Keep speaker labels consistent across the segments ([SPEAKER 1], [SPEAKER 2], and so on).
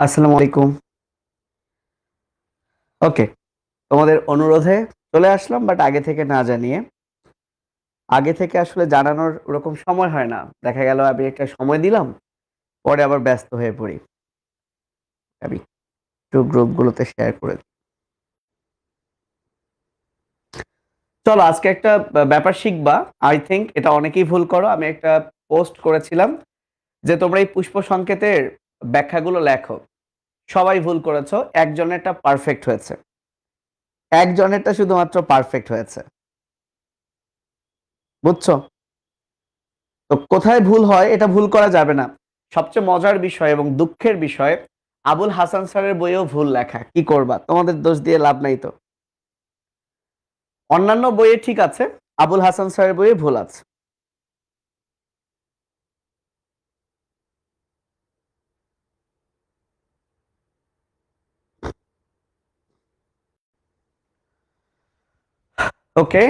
[SPEAKER 1] আসসালামু আলাইকুম ওকে, তোমাদের অনুরোধে চলে আসলাম বাট আগে থেকে না জানিয়ে। আগে থেকে আসলে জানানোর ওরকম সময় হয় না। দেখা গেল আমি একটা সময় দিলাম, পরে আবার ব্যস্ত হয়ে পড়ি। আমি একটু গ্রুপগুলোতে শেয়ার করে। চলো, আজকে একটা ব্যাপার শিখবা। আই থিঙ্ক এটা অনেকেই ভুল করো। আমি একটা পোস্ট করেছিলাম যে তোমরা এই পুষ্প সংকেতের ব্যাখ্যাগুলো লেখো। সবাই ভুল করেছ, একজনেরটা পারফেক্ট হয়েছে। একজনেরটা শুধুমাত্র পারফেক্ট হয়েছে। বুঝছ? তো কোথায় ভুল হয়, এটা ভুল করা যাবে না। সবচেয়ে মজার বিষয় এবং দুঃখের বিষয়, আবুল হাসান স্যারের বইয়েও ভুল লেখা, কি করবা? তোমাদের দোষ দিয়ে লাভ নাই তো। অন্যান্য বইয়ে ঠিক আছে, আবুল হাসান স্যারের বইয়ে ভুল আছে। ওকে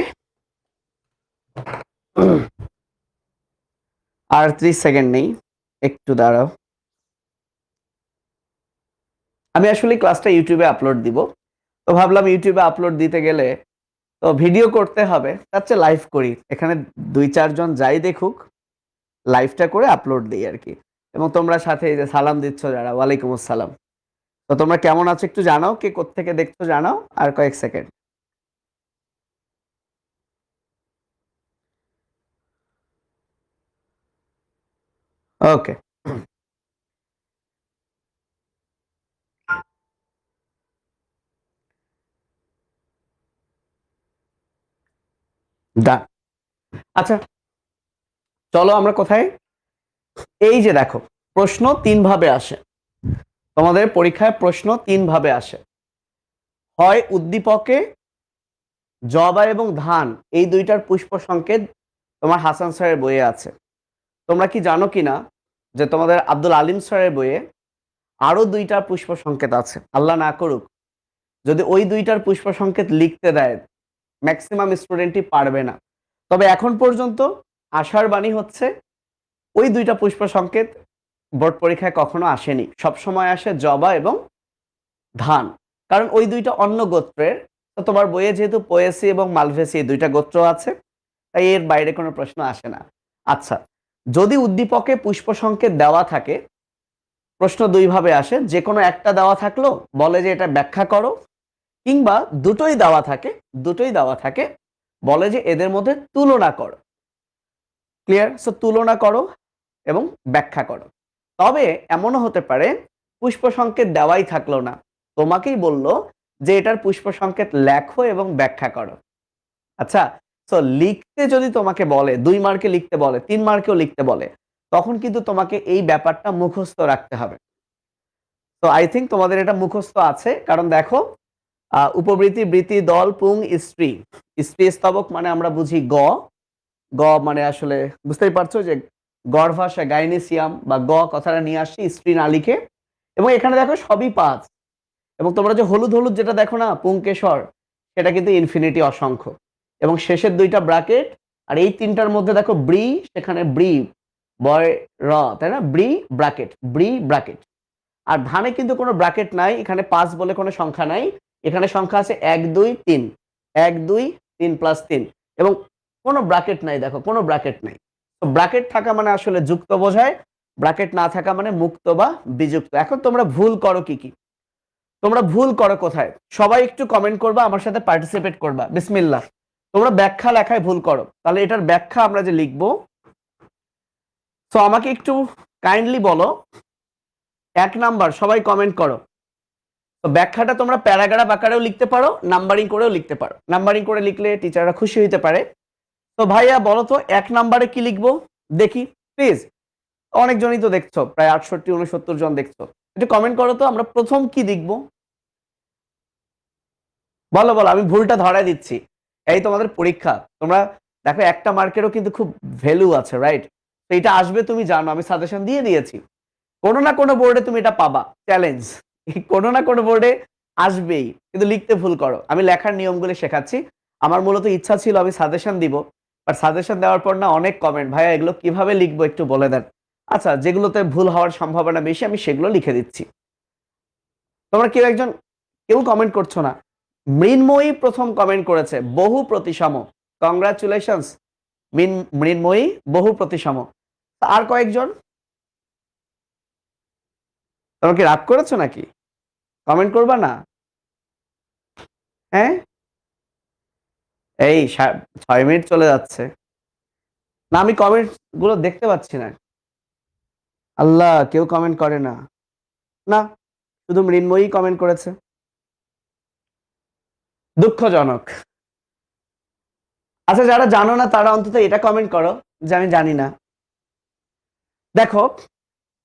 [SPEAKER 1] আর ত্রিশ সেকেন্ড নেই। একটু দাঁড়াও। আমি আসলে ক্লাসটা ইউটিউবে আপলোড দিব। তো ভাবলাম ইউটিউবে আপলোড দিতে গেলে তো ভিডিও করতে হবে। তার চেয়ে লাইভ করি। এখানে দুই চারজন যাই দেখুক। লাইভটা করে আপলোড দিই আর কি। এবং তোমরা সাথে যে সালাম দিচ্ছ যারা, ওয়ালাইকুম আসসালাম। তো তোমরা কেমন আছো একটু জানাও, কে কোত্থেকে দেখছ জানাও, আর কয়েক সেকেন্ড ওকে ডান আচ্ছা চলো আমরা কোথায়? এই যে দেখো, প্রশ্ন তিন ভাবে আসে। তোমাদের পরীক্ষায় প্রশ্ন তিন ভাবে আসে। হয় উদ্দীপকে, জবা এবং ধান, এই দুইটার পুষ্প সংকেত তোমার হাসান স্যারের বইয়ে আছে। তোমরা কি জানো কি না যে তোমাদের আব্দুল আলিম স্যারের বইয়ে আরও দুইটা পুষ্প সংকেত আছে? আল্লাহ না করুক, যদি ওই দুইটার পুষ্প সংকেত লিখতে দেয় ম্যাক্সিমাম স্টুডেন্টই পারবে না। তবে এখন পর্যন্ত আশার বাণী হচ্ছে, ওই দুইটা পুষ্প সংকেত বোর্ড পরীক্ষায় কখনো আসেনি। সব সময় আসে জবা এবং ধান। কারণ ওই দুইটা অন্য গোত্রের, তো তোমার বইয়ে যেহেতু পোয়েসি এবং মালভেসি দুইটা গোত্র আছে, তাই এর বাইরে কোনো প্রশ্ন আসে না। আচ্ছা যদি উদ্দীপকে পুষ্প সংকেত দেওয়া থাকে, প্রশ্ন দুইভাবে আসে, যে কোনো একটা দেওয়া থাকল, বলে যে এটা ব্যাখ্যা করো, কিংবা দুটোই দেওয়া থাকে, দুটোই দেওয়া থাকে, বলে যে এদের মধ্যে তুলনা করো। ক্লিয়ার সো তুলনা করো এবং ব্যাখ্যা করো। তবে এমনও হতে পারে পুষ্প সংকেত দেওয়াই থাকল না। তোমাকেই বলল যে এটার পুষ্প সংকেত লেখো এবং ব্যাখ্যা করো। আচ্ছা সো লিখতে যদি তোমাকে বলে, দুই মার্কে লিখতে বলে, তিন মার্কেও লিখতে বলে, তখন কিন্তু তোমাকে এই ব্যাপারটা মুখস্থ রাখতে হবে। তো আই থিঙ্ক তোমাদের এটা মুখস্থ আছে, কারণ দেখো উপবৃত্তি, বৃত্তি, দল, পুং, স্ত্রী। স্ত্রী স্তবক মানে আমরা বুঝি গ। গ মানে আসলে বুঝতেই পারছ যে গড় গাইনেসিয়াম বা গ কথাটা নিয়ে আসছি, স্ত্রী না লিখে। এবং এখানে দেখো সবই পাঁচ। এবং তোমরা যে হলুদ হলুদ যেটা দেখো না পুংকেশর সেটা কিন্তু ইনফিনিটি অসংখ্য। এবং শেষের দুইটা ব্রাকেট আর এই তিনটার মধ্যে দেখো ব্রি, সেখানে ব্রি, বয়, র, তাই না? ব্রি ব্রাকেট ব্রি ব্রাকেট আর ধানে কিন্তু কোনো ব্রাকেট নাই, এখানে পাঁচ বলে কোনো সংখ্যা নাই। এখানে সংখ্যা আছে এক, দুই, তিন। এক, দুই, তিন প্লাস তিন। এবং কোনো ব্রাকেট নাই, দেখো, কোনো ব্রাকেট নাই। তো ব্রাকেট থাকা মানে আসলে যুক্ত বোঝায় ব্রাকেট না থাকা মানে মুক্ত বা বিযুক্ত। এখন তোমরা ভুল করো কি কি? তোমরা ভুল করো কোথায়? সবাই একটু কমেন্ট করবা, আমার সাথে পার্টিসিপেট করবা। বিসমিল্লাহ। তোমরা ব্যাখ্যা লেখায় ভুল করো। তাহলে এটার ব্যাখ্যা আমরা যে লিখব তো আমাকে একটু কাইন্ডলি বলো, এক নাম্বার সবাই কমেন্ট করো। তো ব্যাখ্যাটা তোমরা প্যারাগ্রাফ আকারেও লিখতে পারো নাম্বারিং করেও লিখতে পারো। নাম্বারিং করে লিখলে টিচাররা খুশি হইতে পারে। তো ভাইয়া বলো তো, এক নাম্বারে কি লিখব? দেখি প্লিজ অনেকজনই তো দেখছ, প্রায় আটষট্টি, উনসত্তর জন দেখছ। একটু কমেন্ট করো তো, আমরা প্রথম কি লিখব? বলো বলো, আমি ভুলটা ধরাই দিচ্ছি। এই তোমাদের পরীক্ষা। তোমরা দেখো, একটা মার্কেরও কিন্তু খুব ভ্যালু আছে রাইট তো এটা আসবে তুমি জানো, আমি সাজেশন দিয়ে দিয়েছি। কোনো না কোনো বোর্ডে তুমি এটা পাবা চ্যালেঞ্জ কোনো না কোনো বোর্ডে আসবেই, কিন্তু লিখতে ভুল করো। আমি লেখার নিয়মগুলি শেখাচ্ছি। আমার মূলত ইচ্ছা ছিল আমি সাজেশন দিব বাট সাজেশন দেওয়ার পর না অনেক কমেন্ট ভাইয়া, এগুলো কীভাবে লিখব একটু বলে দেন? আচ্ছা যেগুলোতে ভুল হওয়ার সম্ভাবনা বেশি, আমি সেগুলো লিখে দিচ্ছি। তোমরা কেউ একজন, কেউ কমেন্ট করছ না। মৃন্ময়ী প্রথম কমেন্ট করেছে, বহু প্রতিসম কংগ্রাচুলেশনস মৃন্ময়ী, বহু প্রতিসম আর কয়েকজন? তোমরা কি রাগ করেছ নাকি? কমেন্ট করবা না? হ্যাঁ? এই ছয় মিনিট চলে যাচ্ছে। না, আমি কমেন্টগুলো দেখতে পাচ্ছি না। আল্লাহ, কেউ কমেন্ট করে না। না, শুধু মৃন্ময়ী কমেন্ট করেছে। দুঃখজনক। আচ্ছা যারা জানো না, তারা অন্তত এটা কমেন্ট করো যে আমি জানি না। দেখো,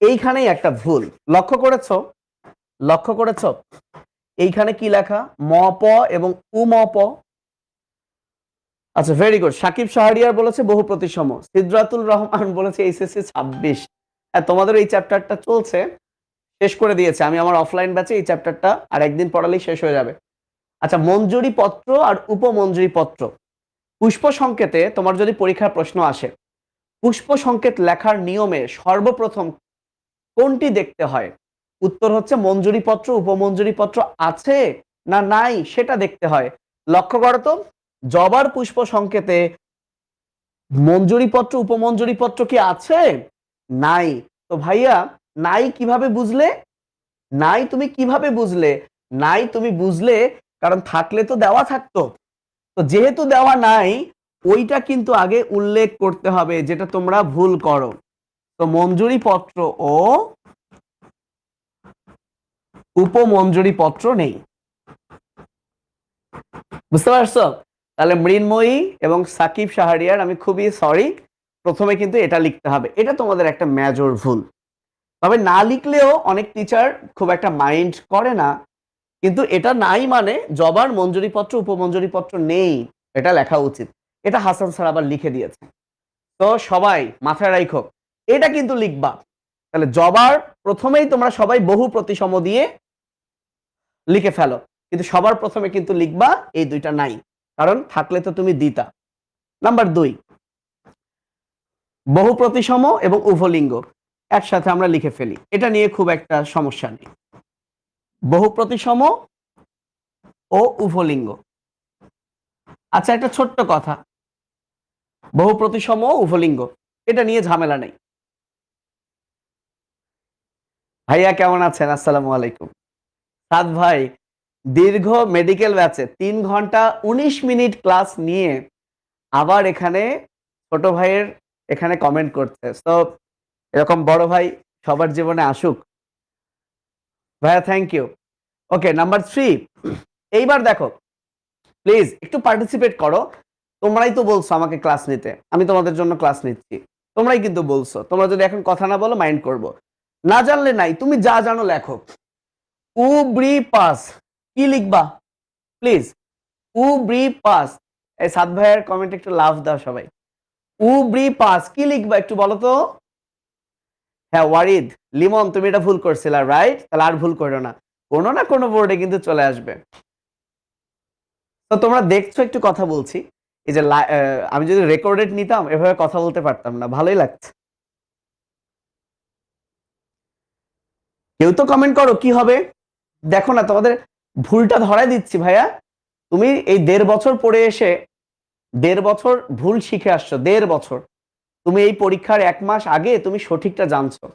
[SPEAKER 1] এইখানেই একটা ভুল। লক্ষ্য করেছ? লক্ষ্য করেছ? এইখানে কি লেখা? ম, প এবং উ, ম, প। আচ্ছা ভেরি গুড সাকিব শাহরিয়ার বলেছে বহু প্রতিসম সিদ্রাতুল রহমান বলেছে এইচএসসি ছাব্বিশ। হ্যাঁ তোমাদের এই চ্যাপ্টারটা চলছে, শেষ করে দিয়েছে। আমি আমার অফলাইন ব্যাচে এই চ্যাপ্টারটা আর একদিন পড়ালেই শেষ হয়ে যাবে। আচ্ছা মঞ্জুরি পত্র আর উপমঞ্জুরি পত্র পুষ্প সংকেতে তোমার যদি পরীক্ষার প্রশ্ন আসে পুষ্প সংকেত লেখার নিয়মে সর্বপ্রথম কোনটি দেখতে হয়? উত্তর হচ্ছে মঞ্জুরি পত্র উপমঞ্জুরি পত্র আছে না নাই সেটা দেখতে হয়। লক্ষ্য করো তো, জবার পুষ্প সংকেতে মঞ্জুরি পত্র উপমঞ্জুরি পত্র কি আছে? নাই। তো ভাইয়া, নাই কীভাবে বুঝলে? নাই তুমি কীভাবে বুঝলে? নাই তুমি বুঝলে কারণ থাকলে তো দেওয়া থাকতো। তো যেহেতু দেওয়া নাই, ওইটা কিন্তু আগে উল্লেখ করতে হবে যেটা তোমরা ভুল করো। তো মঞ্জুরি পত্র ও উপমঞ্জুরি পত্র নেই। বুঝতে পারছ? তাহলে মৃন্ময়ী এবং সাকিব সাহারিয়ার আমি খুবই সরি প্রথমে কিন্তু এটা লিখতে হবে। এটা তোমাদের একটা মেজর ভুল। তবে না লিখলেও অনেক টিচার খুব একটা মাইন্ড করে না। কিন্তু এটা নাই মানে জবার মঞ্জুরিপত্র, উপমঞ্জুরিপত্র নেই, এটা লেখা উচিত। এটা হাসান স্যার আবার লিখে দিয়েছে। তো সবাই মাথায় রাখো এটা কিন্তু লিখবা। তাহলে জবার প্রথমেই তোমরা সবাই বহু প্রতিসম দিয়ে লিখে ফেলো। কিন্তু সবার প্রথমে কিন্তু লিখবা, এই দুইটা নাই। কারণ থাকলে তো তুমি দিতা। নাম্বার দুই, বহু প্রতিসম এবং উভলিঙ্গ একসাথে আমরা লিখে ফেলি। এটা নিয়ে খুব একটা সমস্যা নেই। বহু প্রতিসম ও উভলিঙ্গ। আচ্ছা একটা ছোট্ট কথা। বহু প্রতিসম ও উভলিঙ্গ, এটা নিয়ে ঝামেলা নেই। ভাইয়া, কেমন আছেন? আসসালামু আলাইকুম। সাদ ভাই, দীর্ঘ মেডিকেল ব্যাচে তিন ঘণ্টা উনিশ মিনিট ক্লাস নিয়ে আবার এখানে ছোট ভাইয়ের এখানে কমেন্ট করছে। তো এরকম বড় ভাই সবার জীবনে আসুক ভাইয়া thank you okay number three এইবার দেখো প্লিজ একটু পার্টিসিপেট করো। তোমরাই তো বলছো আমাকে ক্লাস নিতে। আমি তোমাদের জন্য ক্লাস নিচ্ছি। তোমরাই কিন্তু বলছো। তোমরা যদি এখন কথা না বলো মাইন্ড করব। না জানলে নাই, তুমি যা জানো লেখো। উব্রি পাস কি লিখবা? প্লিজ উব্রি পাস এই সাত ভাইয়ের কমেন্ট একটু লাভ দাও সবাই। উব্রি পাস কি লিখবা একটু বলো তো? হ্যাঁ ওয়ারিদ, লিমন, তুমি এটা ভুল করছিলা রাইট তাহলে আর ভুল করো না। কোনো না কোনো বোর্ডে কিন্তু চলে আসবে। তো তোমরা দেখছ, একটু কথা বলছি। এই যে আমি যদি রেকর্ডেড নিতাম, এভাবে কথা বলতে পারতাম না। ভালোই লাগছে। কেউ তো কমেন্ট করো, কি হবে? দেখো না, তোমাদের ভুলটা ধরাই দিচ্ছি, ভাইয়া। তুমি এই দেড় বছর পড়ে এসে দেড় বছর ভুল শিখে আসছো, দেড় বছর। তুমি এই পরীক্ষার এক মাস আগে তুমি সঠিকটা জানছো।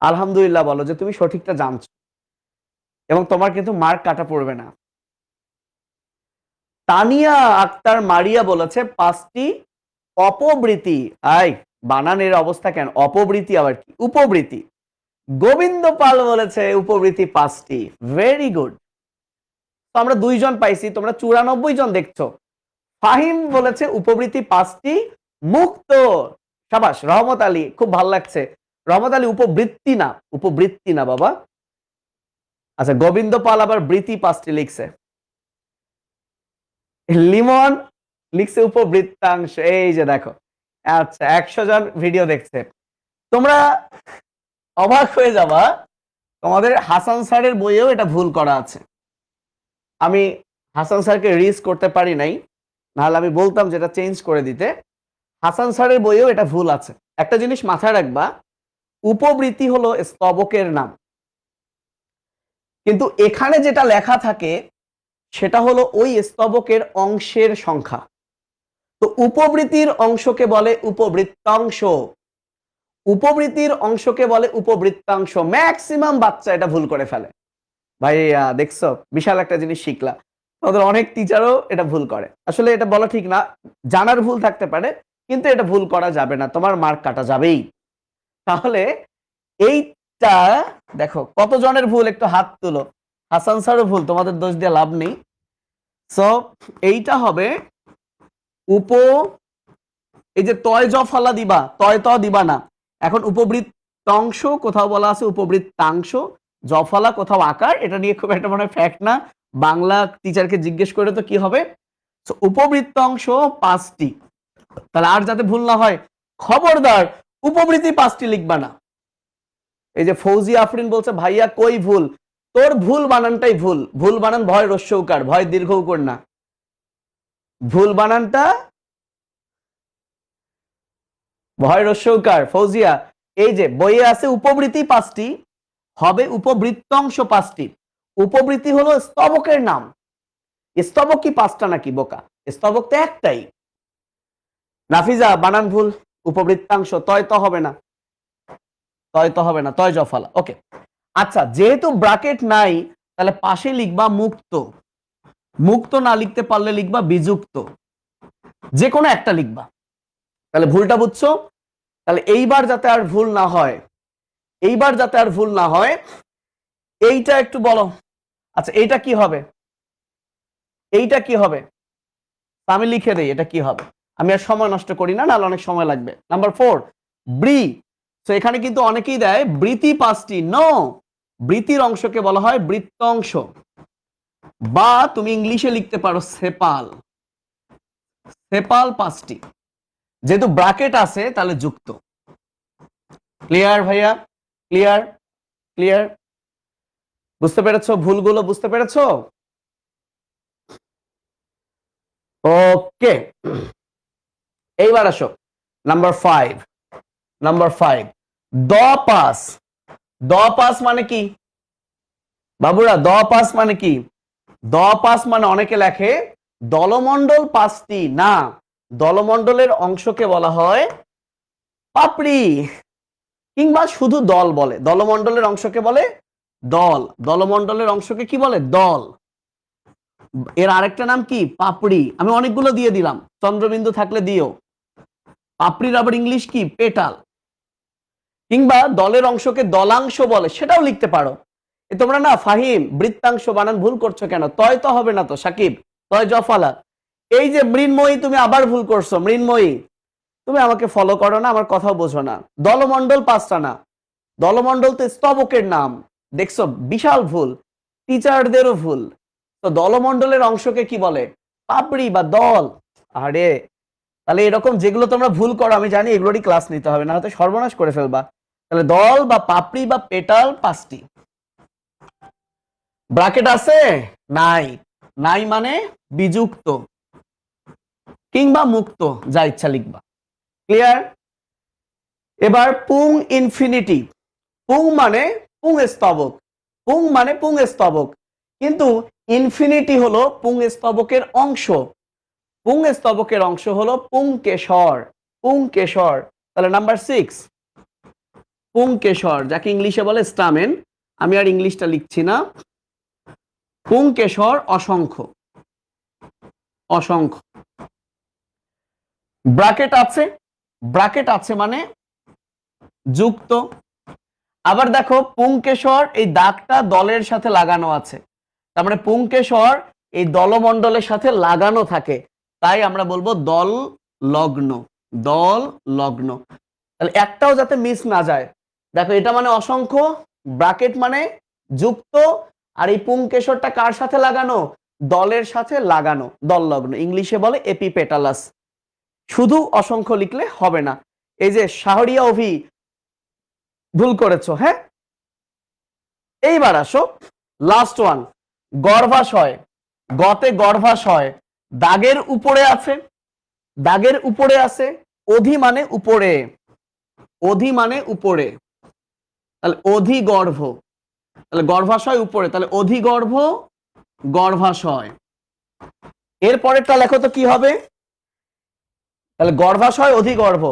[SPEAKER 1] আলহামদুলিল্লাহ বলো যে তুমি সঠিকটা জানছো। এবং তোমার কিন্তু মার্ক কাটা পড়বে না। তানিয়া আক্তার মারিয়া বলেছে, পাঁচটি অপবৃত্তি আই, বানানের অবস্থা কেন? অপবৃত্তি আবার কি? উপবৃত্তি। গোবিন্দ পাল বলেছে, উপবৃত্তি পাঁচটি। ভেরি গুড তো আমরা দুইজন পাইছি, তোমরা চুরানব্বই জন দেখছ। ফাহিম বলেছে, উপবৃত্তি পাঁচটি মুক্ত সাবাস, রহমত আলী, খুব ভালো লাগছে। রহমত আলী উপবৃত্তি না উপবৃত্তি না বাবা। আচ্ছা গোবিন্দ পাল আবার বৃত্তি পাঁচটি লিখছে। লিমন লিখছে উপবৃত্তাংশ, এই যে দেখো। আচ্ছা একশো জন ভিডিও দেখছে। তোমরা অবাক হয়ে যাবা, তোমাদের হাসান স্যারের বইয়েও এটা ভুল করা আছে। আমি হাসান স্যারকে রিস করতে পারি নাই, নাহলে আমি বলতাম যেটা চেঞ্জ করে দিতে। হাসান স্যারের বইয়েও এটা ভুল আছে। একটা জিনিস মাথায় রাখবা, উপবৃত্তি হলো স্তবকের নাম। কিন্তু এখানে যেটা লেখা থাকে, সেটা হলো ওই স্তবকের অংশের সংখ্যা। তো উপবৃত্তির অংশকে বলে উপবৃত্তাংশ। উপবৃত্তির অংশকে বলে উপবৃত্তাংশ। ম্যাক্সিমাম বাচ্চা এটা ভুল করে ফেলে। ভাই দেখছ? বিশাল একটা জিনিস শিখলা তোদের অনেক টিচারও এটা ভুল করে। আসলে এটা বলা ঠিক না। জানার ভুল থাকতে পারে কিন্তু এটা ভুল করা যাবে না, তোমার মার্ক কাটা যাবেই। তাহলে এইটা, দেখো, কতজনের ভুল একটু হাত তুলো। হাসান স্যারও ভুল, তোমাদের দোষ দিয়ে লাভ নেই। সো এইটা হবে উপ, এই যে তয় জ ফলা দিবা, তয় ত দিবা না। এখন উপবৃত্তাংশ, কোথাও বলা আছে উপবৃত্তাংশ জফলা কোথাও আকার, এটা নিয়ে খুব একটা মনে ফ্যাক্ট না। বাংলা টিচারকে জিজ্ঞেস করে তো কি হবে? উপবৃত্তাংশ পাঁচটি। তাহলে আর যাতে ভুল না হয়, খবরদার উপবৃত্তি পাঁচটি লিখবা না। এই যে ফৌজি আফরিন বলছে, ভাইয়া, কই ভুল? তোর ভুল বানানটাই ভুল। ভুল বানান ভয় রস্যৌকার ভয় দীর্ঘ উকার না। ভুল বানানটা ভয় রস্যৌকার ফৌজিয়া, এই যে বইয়ে আছে উপবৃত্তি পাঁচটি, হবে উপবৃত্তাংশ পাঁচটি। উপবৃত্তি হলো স্তবকের নাম। স্তবক কি পাঁচটা নাকি? বোকা। স্তবক তো একটাই। নাফিজা, বানান ভুল, উপবৃত্তাংশ, তয় তো হবে না। তয় তো হবে না, তয় জফালা, ওকে। আচ্ছা যেহেতু ব্রাকেট নাই, তাহলে পাশে লিখবা মুক্ত। মুক্ত না লিখতে পারলে লিখবা বিযুক্ত। যে কোনো একটা লিখবা। তাহলে ভুলটা বুঝছ? তাহলে এইবার যাতে আর ভুল না হয়, এইবার যাতে আর ভুল না হয়, এইটা একটু বলো। আচ্ছা এইটা কি হবে? এইটা কি হবে? আমি লিখে দেই, এটা কি হবে? আমি আর সময় নষ্ট করি না, নাহলে অনেক সময় লাগবে। Number four BRRI. তো এখানে কিন্তু অনেকেই দেয় বৃতি পাঁচটি। নো বৃতির অংশকে বলা হয় বৃত্তাংশ। বা তুমি ইংলিশে লিখতে পারো, সেপাল। সেপাল পাঁচটি। যেহেতু ব্রাকেট আছে, তাহলে যুক্ত। ক্লিয়ার ভাইয়া? ক্লিয়ার ক্লিয়ার বুঝতে পেরেছ? ভুলগুলো বুঝতে পেরেছ? ওকে এইবার আসো। Number five number five the pass. The pass মানে কি? বাবুরা, দ পাস মানে কি? দ পাস মানে অনেকে লেখে দলমণ্ডল পাঁচটি। না, দলমণ্ডলের অংশকে বলা হয় পাপড়ি কিংবা শুধু দল বলে। দলমণ্ডলের অংশকে বলে দল। দলমণ্ডলের অংশকে কি বলে? দল। এর আরেকটা নাম কি? পাপড়ি। আমি অনেকগুলো দিয়ে দিলাম। চন্দ্রবিন্দু থাকলে দিও। পাপড়ির আবার ইংলিশ কি? পেটাল। কিংবা দলের অংশকে দলাংশ বলে, সেটাও লিখতে পারো। তোমরা না, ফাহিম, বৃত্তাংশ বানান ভুল করছ কেন? তয় তো হবে না তো, সাকিব। তয় জফালা। এই যে মৃন্ময়ী, তুমি আবার ভুল করছ, মৃন্ময়ী। তুমি আমাকে ফলো করো না, আমার কথা বোঝো না। দলমণ্ডল পাঁচটা না। দলমণ্ডল তো স্তবকের নাম। দেখছ, বিশাল ভুল। টিচারদেরও ভুল। তো দলমণ্ডলের অংশকে কি বলে? পাপড়ি বা দল। আরে তাহলে এরকম যেগুলো তোমরা ভুল করো, আমি জানি এগুলোরই ক্লাস নিতে হবে না হয়তো সর্বনাশ করে ফেলবা। তাহলে দল বা পাপড়ি বা পেটাল পাঁচটি। ব্রাকেট আছে নাই। নাই মানে বিযুক্ত কিংবা মুক্ত, যা ইচ্ছা লিখবা। ক্লিয়ার এবার পুং ইনফিনিটি পুং মানে পুং স্তবক। পুং মানে পুং স্তবক। কিন্তু ইনফিনিটি হলো পুং স্তবকের অংশ। পুং স্তবকের অংশ হলো পুংকেশর পুংকেশর। তাহলে নাম্বার সিক্স পুংকেশর, যাকে ইংলিশে বলে স্টামেন। আমি আর ইংলিশটা লিখছি না। পুংকেশর অসংখ্য অসংখ্য। ব্রাকেট আছে ব্রাকেট আছে মানে যুক্ত। আবার দেখো, পুংকেশর এই দাগটা দলের সাথে লাগানো আছে। তার মানে পুংকেশর এই দলমণ্ডলের সাথে লাগানো থাকে। তাই আমরা বলব দল লগ্ন দল লগ্ন। তাহলে একটাও যাতে মিস না যায়। দেখো এটা মানে অসংখ্য ব্রাকেট মানে যুক্ত, আর এই পুংকেশরটা কার সাথে লাগানো? দলের সাথে লাগানো, দল লগ্ন। ইংলিশে বলে এপিপেটালাস শুধু অসংখ্য লিখলে হবে না। এই যে শাহরিয়া অভি, ভুল করেছ হ্যাঁ? এইবার আসো লাস্ট ওয়ান গর্ভাশয়, গতে গর্ভাশয় দাগের উপরে আছে, দাগের উপরে আছে, অধি মানে উপরে, অধি মানে উপরে। তাহলে অধিগর্ভ, তাহলে গর্ভাশয় উপরে, তাহলে অধিগর্ভ, গর্ভাশয়। এরপরেরটা লেখো তো কি হবে? তাহলে গর্ভাশয়, অধিগর্ভ।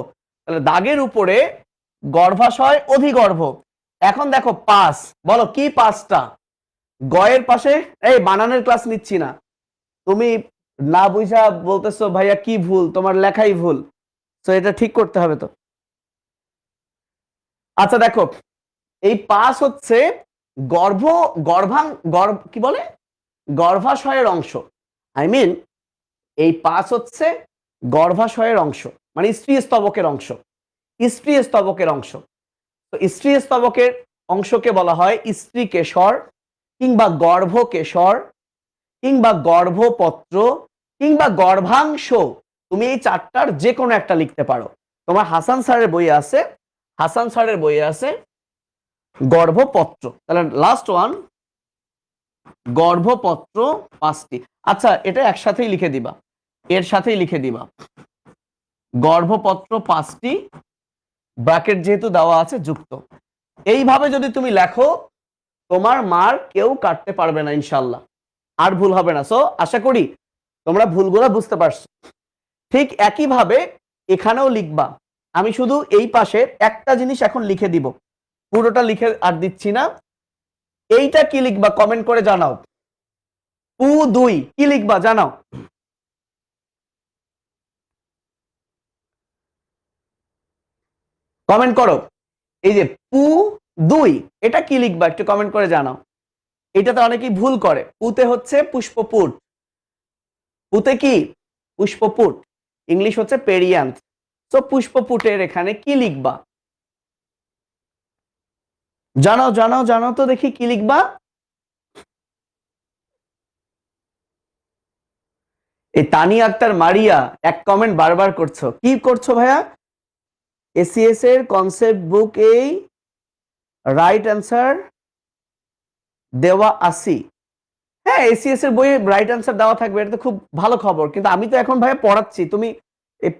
[SPEAKER 1] তাহলে দাগের উপরে, গর্ভাশয়, অধিগর্ভ। এখন দেখো পাস, বলো কি পাসটা? গয়ের পাশে, এই বানানের ক্লাস নিচ্ছি না। তুমি না বুঝা বলতেছো, ভাইয়া, কি ভুল? তোমার লেখাই ভুল। তো এটা ঠিক করতে হবে তো? আচ্ছা দেখো, এই পাস হচ্ছে গর্ভ, গর্ভাং, গর্ভ, কি বলে? গর্ভাশয়ের অংশ। আই মিন এই পাস হচ্ছে গর্ভাশয়ের অংশ মানে স্ত্রী স্তবকের অংশ। স্ত্রী স্তবকের অংশ। তো স্ত্রী স্তবকের অংশকে বলা হয় স্ত্রী কেশর কিংবা গর্ভ কেশর কিংবা গর্ভপত্র কিংবা গর্ভাংশ, তুমি এই চারটার যে কোনো একটা লিখতে পারো। তোমার হাসান স্যারের বই আছে, হাসান স্যারের বই আছে গর্ভপত্র। তাহলে লাস্ট ওয়ান গর্ভপত্র পাঁচটি। আচ্ছা এটা একসাথেই লিখে দিবা। এর সাথেই লিখে দিবা। গর্ভপত্র পাঁচটি, ব্র্যাকেট যেহেতু দেওয়া আছে, যুক্ত। এইভাবে যদি তুমি লেখো, তোমার মার কেউ কাটতে পারবে না ইনশাল্লাহ আর ভুল হবে না। সো আশা করি তোমরা ভুলগুলো বুঝতে পারছ। ঠিক একইভাবে এখানেও লিখবা, আমি শুধু এই পাশে একটা জিনিস এখন লিখে দিব। পুরোটা লিখে আর দিচ্ছি না। এইটা কি লিখবা কমেন্ট করে জানাও। পু দুই, কি লিখবা জানাও। কমেন্ট করো। এই যে পু দুই, এটা কি লিখবা একটু কমেন্ট করে জানাও। এটাতে অনেকেই ভুল করে। পুতে হচ্ছে পুষ্পপুট। পুতে কি? পুষ্পপুট। ইংলিশ হচ্ছে পেরিয়ান্স তো পুষ্পপুটের এখানে কি লিখবা? জানাও জানো জানাও তো দেখি কি লিখবা? এই তানি আক্তার মারিয়া, এক কমেন্ট বারবার করছ। কি করছ ভাইয়া? এসিএস এর কনসেপ্ট বুক এই রাইট অ্যান্সার দেওয়া আসি হ্যাঁ এসিএস এর বইয়ে রাইট অ্যান্সার দেওয়া থাকবে, এটা তো খুব ভালো খবর। কিন্তু আমি তো এখন ভাইয়া পড়াচ্ছি, তুমি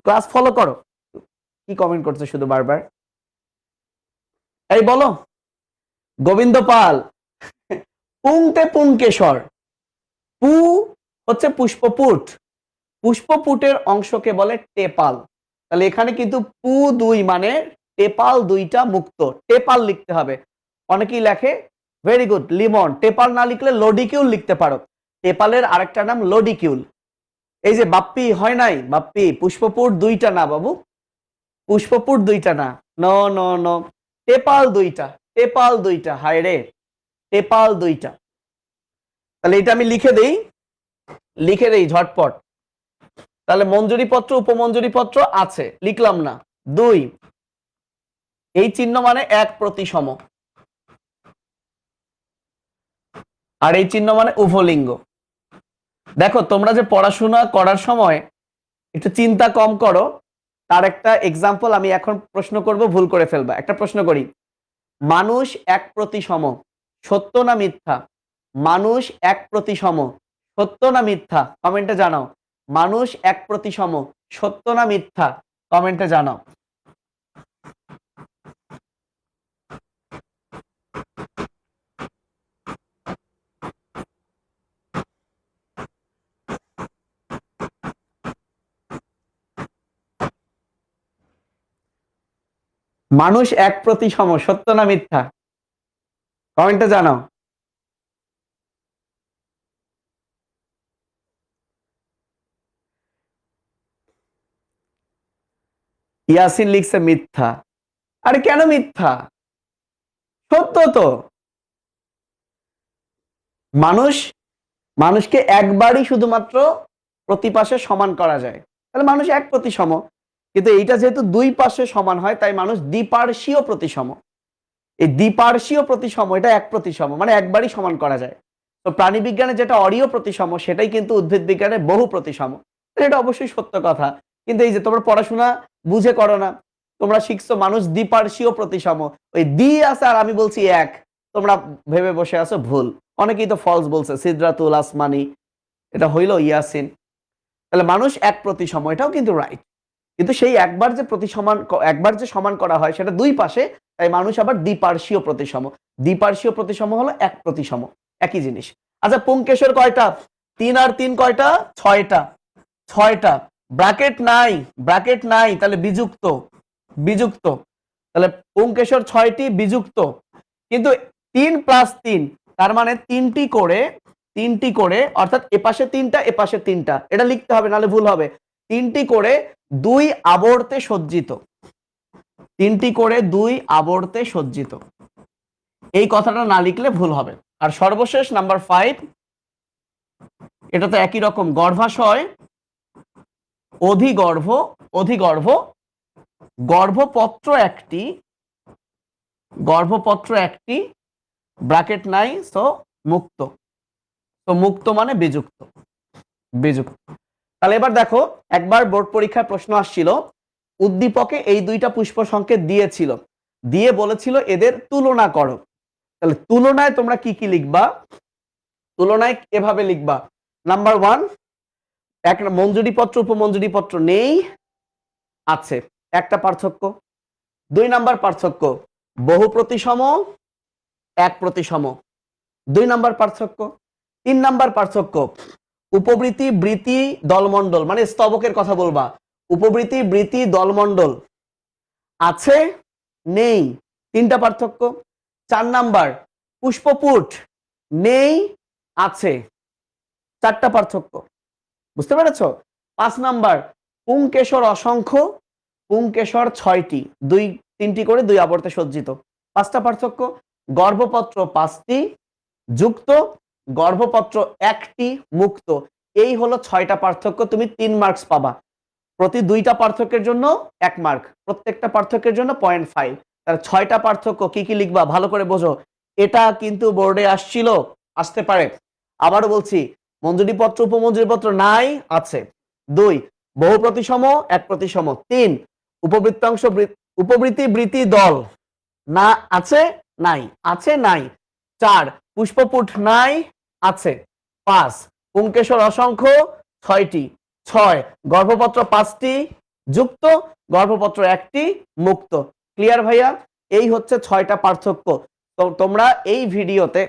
[SPEAKER 1] ক্লাস ফলো করো। কি কমেন্ট করছ শুধু বারবার? এই বলো, গোবিন্দ পাল, পুংতে পুংকেশর, পু হচ্ছে পুষ্পপুট, পুষ্পপুটের অংশকে বলে টেপাল। তাহলে এখানে কিন্তু পু দুই মানে টেপাল দুইটা মুক্ত, টেপাল লিখতে হবে। অনেকেই লেখে ভেরি গুড লিমন টেপাল না লিখলে লোডিকিউল লিখতে পারো। টেপালের আরেকটা নাম লোডিকিউল এই যে বাপ্পি হয় নাই? বাপ্পি, পুষ্পপুর দুইটা না বাবু। পুষ্পপুট দুইটা না। ন ন ন টেপাল দুইটা। টেপাল দুইটা। হায় রে। টেপাল দুইটা। তাহলে এটা আমি লিখে দেই। লিখে দেই ঝটপট। তাহলে মঞ্জুরি পত্র উপমঞ্জুরি পত্র আছে। লিখলাম না। দুই। এই চিহ্ন মানে এক প্রতিসম। আর এই চিহ্ন মানে উভলিঙ্গ। দেখো, তোমরা যে পড়াশোনা করার সময় একটু চিন্তা কম করো, তার একটা এক্সাম্পল আমি এখন প্রশ্ন করব, ভুল করে ফেলবা। একটা প্রশ্ন করি। মানুষ এক প্রতিসম সত্য না মিথ্যা? মানুষ এক প্রতিসম সত্য না মিথ্যা? কমেন্টে জানাও। মানুষ এক প্রতিসম সত্য না মিথ্যা? কমেন্টে জানাও। মানুষ এক প্রতিসম, সত্য না মিথ্যা? কমেন্টে জানাও। ইয়াসিন লিখছে মিথ্যা। আরে কেন মিথ্যা? সত্য তো। মানুষ, মানুষকে একবারই শুধুমাত্র প্রতিপাশে সমান করা যায়। তাহলে মানুষ এক প্রতিসম। কিন্তু এইটা যেহেতু দুই পাশে সমান হয়, তাই মানুষ দ্বিপার্শ্বীয় প্রতিসম। এই দ্বিপার্শ্বীয় প্রতিসম, এটা এক প্রতিসম মানে একবারই সমান করা যায়। তো প্রাণী বিজ্ঞানে যেটা অরীয় প্রতিসম, সেটাই কিন্তু উদ্ভিদ বিজ্ঞানে বহু প্রতিসম। এটা অবশ্যই সত্য কথা। কিন্তু এই যে তোমরা পড়াশোনা বুঝে করো না, তোমরা শিখছো মানুষ দ্বিপার্শ্বীয় প্রতিসম। ওই দ্বি আছে আর আমি বলছি এক। তোমরা ভেবে বসে আছো, ভুল। অনেকেই তো ফলস বলছে, সিদ্রাতুল আসমানি। এটা হইল ইয়াসিন। তাহলে মানুষ এক প্রতিসম, এটাও কিন্তু রাইট কিন্তু সেই একবার যে প্রতিসমান একবার যে সমান করা হয় সেটা দুই পাশে, তাই মানুষ আবার দ্বিপার্শ্বীয় প্রতিসম। দ্বিপার্শ্বীয় প্রতিসম হলো এক প্রতিসম, একই জিনিস। আচ্ছা পুংকেশর কয়টা? তিন আর তিন কয়টা? ছয়টা। ছয়টা। ব্র্যাকেট নাই ব্র্যাকেট নাই, তাহলে বিযুক্ত বিযুক্ত। তাহলে পুংকেশর ছয়টি বিযুক্ত। কিন্তু তিন প্লাস তিন, তার মানে তিনটি করে তিনটি করে, অর্থাৎ এপাশে তিনটা এপাশে তিনটা। এটা লিখতে হবে, নাহলে ভুল হবে। তিনটি করে দুই আবর্তে সজ্জিত। তিনটি করে দুই আবর্তে সজ্জিত। এই কথাটা না লিখলে ভুল হবে। আর সর্বশেষ নাম্বার ফাইভ এটা তো একই রকম, গর্ভাশয়, অধিগর্ভ অধিগর্ভ, গর্ভপত্র একটি গর্ভপত্র একটি, ব্র্যাকেট নাই সো মুক্ত। তো মুক্ত মানে বিযুক্ত। বিযুক্ত। তাহলে এবার দেখো, একবার বোর্ড পরীক্ষায় প্রশ্ন আসছিল, উদ্দীপকে এই দুইটা পুষ্প সংকেত দিয়েছিল। দিয়ে বলেছিল এদের তুলনা করো। তাহলে তুলনায় তোমরা কি কি লিখবা? তুলনায় এভাবে লিখবা। নাম্বার ওয়ান এক মঞ্জুরি পত্র উপমঞ্জুরি পত্র নেই, আছে। একটা পার্থক্য। দুই নাম্বার পার্থক্য, বহু প্রতিসম, এক প্রতিসম। দুই নাম্বার পার্থক্য। তিন নাম্বার পার্থক্য উপবৃত্তি, বৃত্তি, দলমণ্ডল মানে স্তবকের কথা বলবা। উপবৃত্তি, বৃত্তি, দলমণ্ডল আছে? নেই। তিনটা পার্থক্য। চার নাম্বার, পুষ্পপুট নেই, আছে। চারটা পার্থক্য। বুঝতে পেরেছ? পাঁচ নাম্বার, পুংকেশর অসংখ্য, পুংকেশর ছয়টি। দুই, তিনটি করে দুই আবর্তে সজ্জিত। পাঁচটা পার্থক্য, গর্ভপত্র পাঁচটি, যুক্ত গর্ভপত্র একটি মুক্ত। এই হলো ছয়টা পার্থক্য, তুমি তিন মার্কস পাবা। প্রতি দুইটা পার্থক্যের জন্য এক মার্ক প্রত্যেকটা পার্থক্যের জন্য পয়েন্ট ফাইভ তাহলে ছয়টা পার্থক্য কি কি লিখবা? ভালো করে বোঝো। এটা কিন্তু বোর্ডে আসছিল, আসতে পারে। আবারও বলছি মঞ্জুরি পত্র উপমঞ্জুরি পত্র নাই, আছে। দুই, বহু প্রতিসম, এক প্রতিসম। তিন, উপবৃত্তাংশ উপবৃত্তি বৃত্তি দল। না, আছে, নাই। আছে, নাই। চার, পুষ্পপুট নাই আছে। পাঁচ পুঙ্কেশ্বর অসংখ্য, ছয়টি। ছয়, গর্ভপত্র পাঁচটি, যুক্ত, গর্ভপত্র একটি, মুক্ত। ক্লিয়ার ভাইয়া? এই হচ্ছে ছয়টা পার্থক্য। তো তোমরা এই ভিডিওতে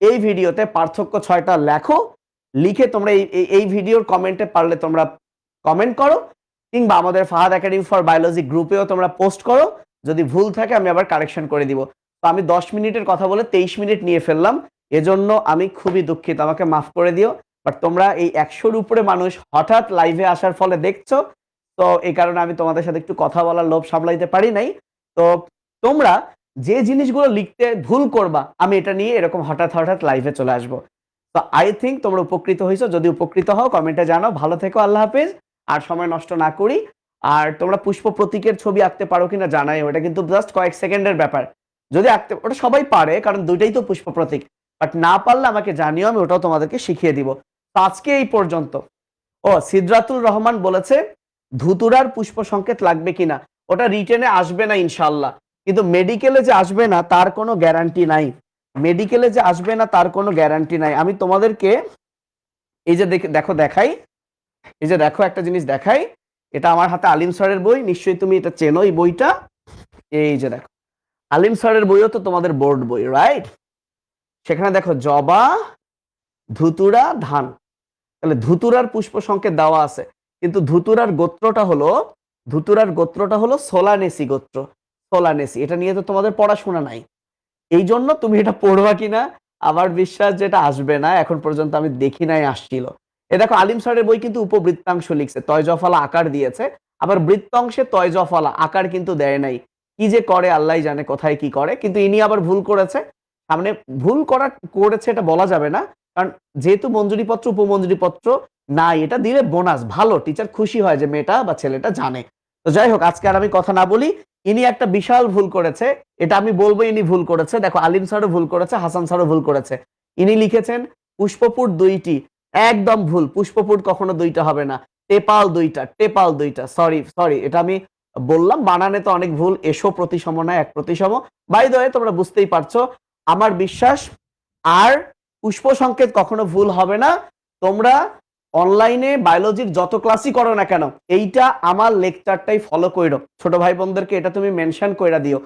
[SPEAKER 1] এই ভিডিওতে পার্থক্য ছয়টা লেখো, লিখে তোমরা এই, এই- ভিডিওর কমেন্টে পারলে তোমরা কমেন্ট করো, কিংবা আমাদের ফাহাদ একাডেমি ফর বায়োলজি গ্রুপেও তোমরা পোস্ট করো। যদি ভুল থাকে আমি আবার কারেকশন করে দিব। তো আমি দশ মিনিটের কথা বলে তেইশ মিনিট নিয়ে ফেললাম। এজন্য আমি খুবই দুঃখিত। আমাকে মাফ করে দিও। বাট তোমরা এই একশোর উপরে মানুষ হঠাৎ লাইভে আসার ফলে দেখছ। তো এই কারণে আমি তোমাদের সাথে একটু কথা বলার লোভ সামলাইতে পারি নাই। তো তোমরা যে জিনিসগুলো লিখতে ভুল করবা, আমি এটা নিয়ে এরকম হঠাৎ হঠাৎ লাইভে চলে আসব। তো আই থিঙ্ক তোমরা উপকৃত হয়েছো যদি উপকৃত হও কমেন্টে জানাও। ভালো থেকো, আল্লাহ হাফেজ। আর সময় নষ্ট না করি। আর তোমরা পুষ্প প্রতীকের ছবি আঁকতে পারো কিনা জানাই ওটা কিন্তু জাস্ট কয়েক সেকেন্ডের ব্যাপার। যদি আঁকতে ওটা সবাই পারে, কারণ দুইটাই তো পুষ্প প্রতীক। বাট না পারলে আমাকে জানিও, আমি ওটাও তোমাদেরকে শিখিয়ে দিব। আজকে এই পর্যন্ত। ও, সিদ্রাতুল রহমান বলেছে, ধুতুরার পুষ্প সংকেত লাগবে কিনা? ওটা রিটেনে আসবে না ইনশাল্লাহ কিন্তু মেডিকেলে যে আসবে না, তার কোনো গ্যারান্টি নাই। মেডিকেলে যে আসবে না, তার কোনো গ্যারান্টি নাই। আমি তোমাদেরকে এই যে দেখো দেখাই। এই যে দেখো, একটা জিনিস দেখাই। এটা আমার হাতে আলিম স্যারের বই, নিশ্চয়ই তুমি এটা চেনো এই বইটা। এই যে দেখো। আলিম স্যারের বইও তো তোমাদের বোর্ড বই রাইট সেখানে দেখো জবা, ধুতুরা, ধান। তাহলে ধুতুরার পুষ্প সংকেত দেওয়া আছে। কিন্তু ধুতুরার গোত্রটা হলো, ধুতুরার গোত্রটা হলো সোলানেসি গোত্র, সোলানেসি। এটা নিয়ে তো তোমাদের পড়াশোনা নাই। এই জন্য তুমি এটা পড়বা কিনা? আমার বিশ্বাস যেটা আসবে না। এখন পর্যন্ত আমি দেখি নাই, আসছিল। এ দেখো, আলিম স্যারের বই কিন্তু উপবৃত্তাংশ লিখছে। তয়জফলা আকার দিয়েছে। আবার বৃত্তাংশে তয়জফলা আকার কিন্তু দেয় নাই। কি যে করে আল্লাহ জানে কোথায় কি করে। কিন্তু ইনি আবার ভুল করেছে। সামনে ভুল করা করেছে এটা বলা যাবে না। কারণ যেহেতু মঞ্জুরিপত্র, উপমঞ্জুরিপত্র না এটা দিলে বোনাস, ভালো। টিচার খুশি হয় যে মেয়েটা বা ছেলেটা জানে। তো যাই হোক, আজকে আর আমি কথা না বলি, ইনি একটা বিশাল ভুল করেছে, এটা আমি বলব ইনি ভুল করেছে। দেখো, আলিম স্যারও ভুল করেছে, হাসান স্যারও ভুল করেছে। ইনি লিখেছেন পুষ্পপুট দুইটি, একদম ভুল। পুষ্পপুট কখনো দুইটা হবে না। টেপাল দুইটা টেপাল দুইটা। সরি সরি এটা আমি বললাম। বানানে তো অনেক ভুল, এসো প্রতিসম না, এক প্রতিসম। বাই দয়ে তোমরা বুঝতেই পারছ আমার বিশ্বাস, আর পুষ্প সংকেত কখনো ভুল হবে না। তোমরা অনলাইনে বায়োলজির যত ক্লাসই করো না কেন, এইটা আমার লেকচারটাই ফলো কইরো। ছোট ভাই বোনদেরকে এটা তুমি মেনশন কইরা দিও।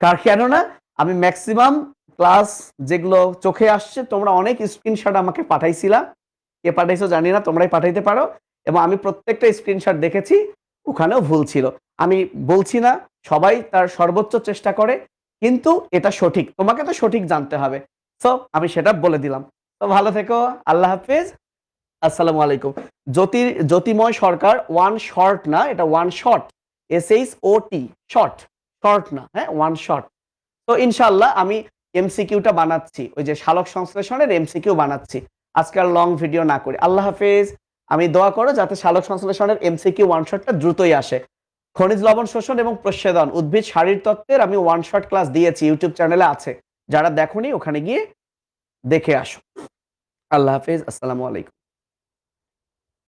[SPEAKER 1] কার কেননা, আমি ম্যাক্সিমাম ক্লাস যেগুলো চোখে আসছে, তোমরা অনেক স্ক্রিনশট আমাকে পাঠাইছিলা। কে পাঠাইছো জানি না, তোমরাই পাঠাইতে পারো। এবং আমি প্রত্যেকটা স্ক্রিনশট দেখেছি, ওখানেও ভুল ছিল। আমি বলছি না, সবাই তার সর্বোচ্চ চেষ্টা করে। কিন্তু এটা সঠিক। তোমাকে তো সঠিক জানতে হবে। তো আমি সেটা বলে দিলাম। তো ভালো থেকো। আল্লাহ হাফিজ। আসসালামু আলাইকুম। জ্যোতি, জ্যোতিময় সরকার ওয়ান শর্ট না, এটা one short S H O T short short না হ্যাঁ ওয়ান শর্ট তো ইনশাল্লাহ আমি এমসিকিউটা বানাচ্ছি। ওই যে শালক সংশ্লেষণের এমসিকিউ বানাচ্ছি। আজকে আর লং ভিডিও না করি। আল্লাহ হাফিজ। আমি দোয়া করো যাতে শালক সংশ্লেষণের এমসিকিউ ওয়ান শটটা দ্রুতই আসে। খনিজ লবণ শোষণ এবং প্রচ্ছেদন, উদ্ভিদ, শারীর তত্ত্বের আমি ওয়ান শট ক্লাস দিয়েছি ইউটিউব চ্যানেলে আছে। যারা দেখোনি, ওখানে গিয়ে দেখে আসো। আল্লাহ হাফিজ, আসসালামু আলাইকুম।